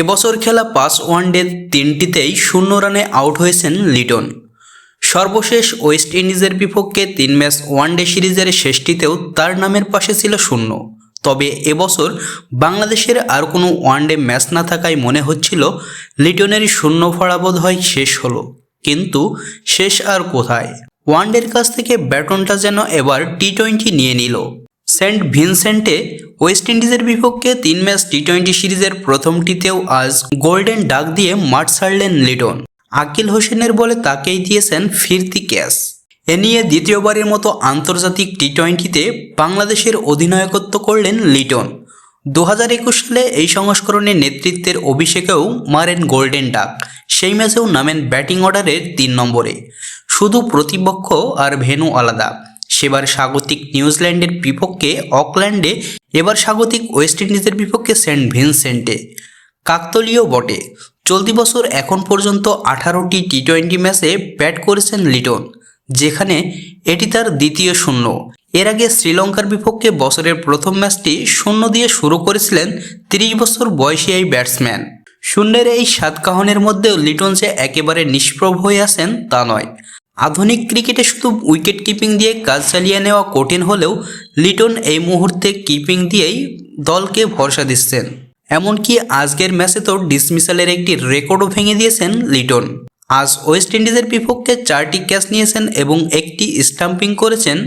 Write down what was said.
এবছর খেলা পাঁচ ওয়ানডে তিনটিতেই শূন্য রানে আউট হয়েছেন লিটন। সর্বশেষ ওয়েস্ট ইন্ডিজের বিপক্ষে তিন ম্যাচ ওয়ানডে সিরিজের শেষটিতেও তার নামের পাশে ছিল শূন্য। তবে এবছর বাংলাদেশের আর কোনো ওয়ানডে ম্যাচ না থাকায় মনে হচ্ছিল লিটনের শূন্য ফলাবোধ হয় শেষ হলো। কিন্তু শেষ আর কোথায়? ওয়ানডের কাছ থেকে ব্যাটনটা যেন এবার টি টোয়েন্টি নিয়ে নিল। সেন্ট ভিনসেন্টে ওয়েস্ট ইন্ডিজের বিপক্ষে তিন ম্যাচ টি টোয়েন্টি সিরিজের প্রথমটিতেও আজ গোল্ডেন ডাক দিয়ে মাঠ ছাড়লেন লিটন। আকিল হোসেনের বলে তাকেই দিয়েছেন ফিরতি ক্যাচ। এ নিয়ে দ্বিতীয়বারের মতো আন্তর্জাতিক টি টোয়েন্টিতে বাংলাদেশের অধিনায়কত্ব করলেন লিটন। দু হাজার একুশ সালে এই সংস্করণে নেতৃত্বের অভিষেকেও মারেন গোল্ডেন ডাক। সেই ম্যাচেও নামেন ব্যাটিং অর্ডারের তিন নম্বরে। শুধু প্রতিপক্ষ আর ভেনু আলাদা। সেবার স্বাগতিক নিউজিল্যান্ডের বিপক্ষে অকল্যান্ডে, এবার স্বাগতিক ওয়েস্ট ইন্ডিজের বিপক্ষে সেন্ট ভিনসেন্টে। কাকতলীয় বটে। চলতি বছর এখন পর্যন্ত আঠারোটি টি টোয়েন্টি ম্যাচে ব্যাট করেছেন লিটন, যেখানে এটি তার দ্বিতীয় শূন্য। এর আগে শ্রীলঙ্কার বিপক্ষে বছরের প্রথম ম্যাচটি শূন্য দিয়ে শুরু করেছিলেন তিরিশ বছর বয়সী এই ব্যাটসম্যান। শূন্যের এই সাতকাহনের মধ্যেও লিটন যে একেবারে নিষ্প্রভ হয়ে আছেন তা নয়। আধুনিক ক্রিকেটে শুধু উইকেট কিপিং দিয়ে কাজ চালিয়ে নেওয়া কঠিন হলেও লিটন এই মুহূর্তে কিপিং দিয়েই দলকে ভরসা দিচ্ছেন। এমনকি আজকের ম্যাচে তো ডিসমিসালের একটি রেকর্ডও ভেঙে দিয়েছেন লিটন। আজ ওয়েস্ট ইন্ডিজের বিপক্ষে চারটি ক্যাচ নিয়েছেন এবং একটি স্টাম্পিং করেছেন